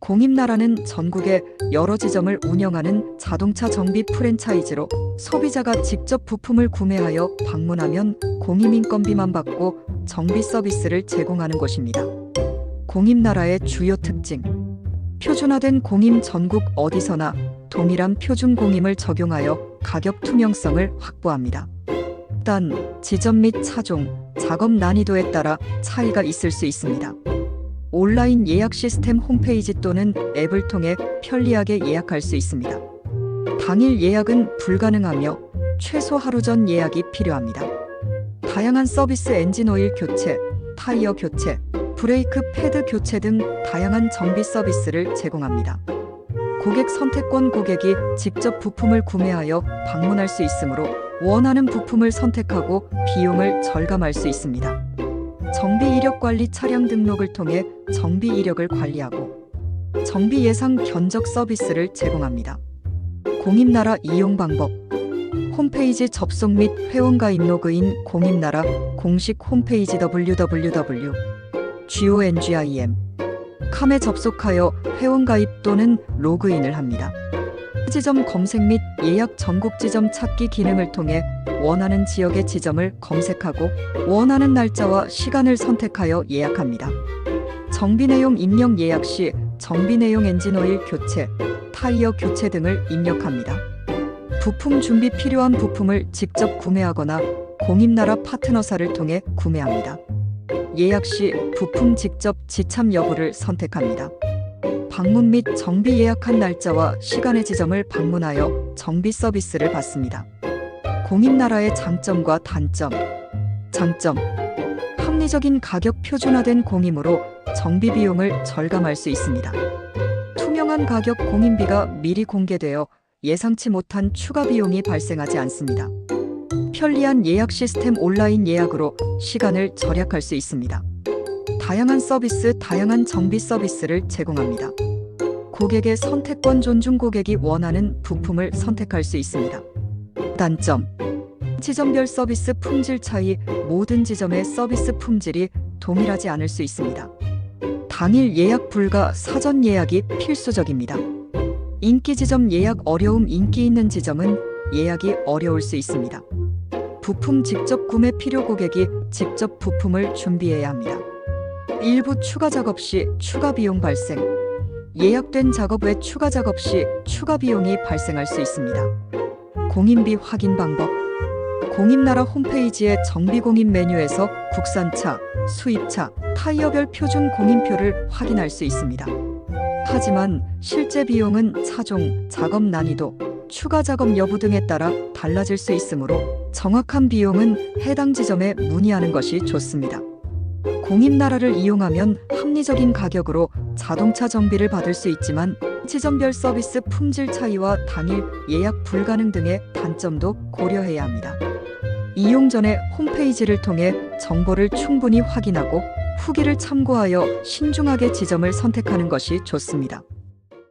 공임나라는 전국에 여러 지점을 운영하는 자동차 정비 프랜차이즈로 소비자가 직접 부품을 구매하여 방문하면 공임인건비만 받고 정비 서비스를 제공하는 곳입니다. 공임나라의 주요 특징 표준화된 공임 전국 어디서나 동일한 표준 공임을 적용하여 가격 투명성을 확보합니다. 단 지점 및 차종, 작업 난이도에 따라 차이가 있을 수 있습니다. 온라인 예약 시스템 홈페이지 또는 앱을 통해 편리하게 예약할 수 있습니다. 당일 예약은 불가능하며 최소 하루 전 예약이 필요합니다. 다양한 서비스 엔진 오일 교체, 타이어 교체, 브레이크 패드 교체 등 다양한 정비 서비스를 제공합니다. 고객 선택권 고객이 직접 부품을 구매하여 방문할 수 있으므로 원하는 부품을 선택하고 비용을 절감할 수 있습니다. 정비 이력 관리 차량 등록을 통해 정비 이력을 관리하고 정비 예상 견적 서비스를 제공합니다. 공임나라 이용 방법 홈페이지 접속 및 회원 가입 로그인 공임나라 공식 홈페이지 www gongim 캄에 접속하여 회원 가입 또는 로그인을 합니다. 지점 검색 및 예약 전국 지점 찾기 기능을 통해 원하는 지역의 지점을 검색하고 원하는 날짜와 시간을 선택하여 예약합니다. 정비 내용 입력 예약 시 정비 내용 엔진 오일 교체, 타이어 교체 등을 입력합니다. 부품 준비 필요한 부품을 직접 구매하거나 공임나라 파트너사를 통해 구매합니다. 예약 시 부품 직접 지참 여부를 선택합니다. 방문 및 정비 예약한 날짜와 시간의 지점을 방문하여 정비 서비스를 받습니다. 공임나라의 장점과 단점. 장점. 합리적인 가격 표준화된 공임으로 정비 비용을 절감할 수 있습니다. 투명한 가격 공임비가 미리 공개되어 예상치 못한 추가 비용이 발생하지 않습니다. 편리한 예약 시스템 온라인 예약으로 시간을 절약할 수 있습니다. 다양한 서비스, 다양한 정비 서비스를 제공합니다. 고객의 선택권 존중 고객이 원하는 부품을 선택할 수 있습니다. 단점 지점별 서비스 품질 차이 모든 지점의 서비스 품질이 동일하지 않을 수 있습니다. 당일 예약 불가 사전 예약이 필수적입니다. 인기 지점 예약 어려움 인기 있는 지점은 예약이 어려울 수 있습니다. 부품 직접 구매 필요 고객이 직접 부품을 준비해야 합니다. 일부 추가 작업 시 추가 비용 발생. 예약된 작업 외 추가 작업 시 추가 비용이 발생할 수 있습니다. 공인비 확인 방법. 공인나라 홈페이지의 정비공인 메뉴에서 국산차, 수입차, 타이어별 표준 공인표를 확인할 수 있습니다. 하지만 실제 비용은 차종, 작업 난이도, 추가 작업 여부 등에 따라 달라질 수 있으므로 정확한 비용은 해당 지점에 문의하는 것이 좋습니다. 공임나라를 이용하면 합리적인 가격으로 자동차 정비를 받을 수 있지만 지점별 서비스 품질 차이와 당일 예약 불가능 등의 단점도 고려해야 합니다. 이용 전에 홈페이지를 통해 정보를 충분히 확인하고 후기를 참고하여 신중하게 지점을 선택하는 것이 좋습니다.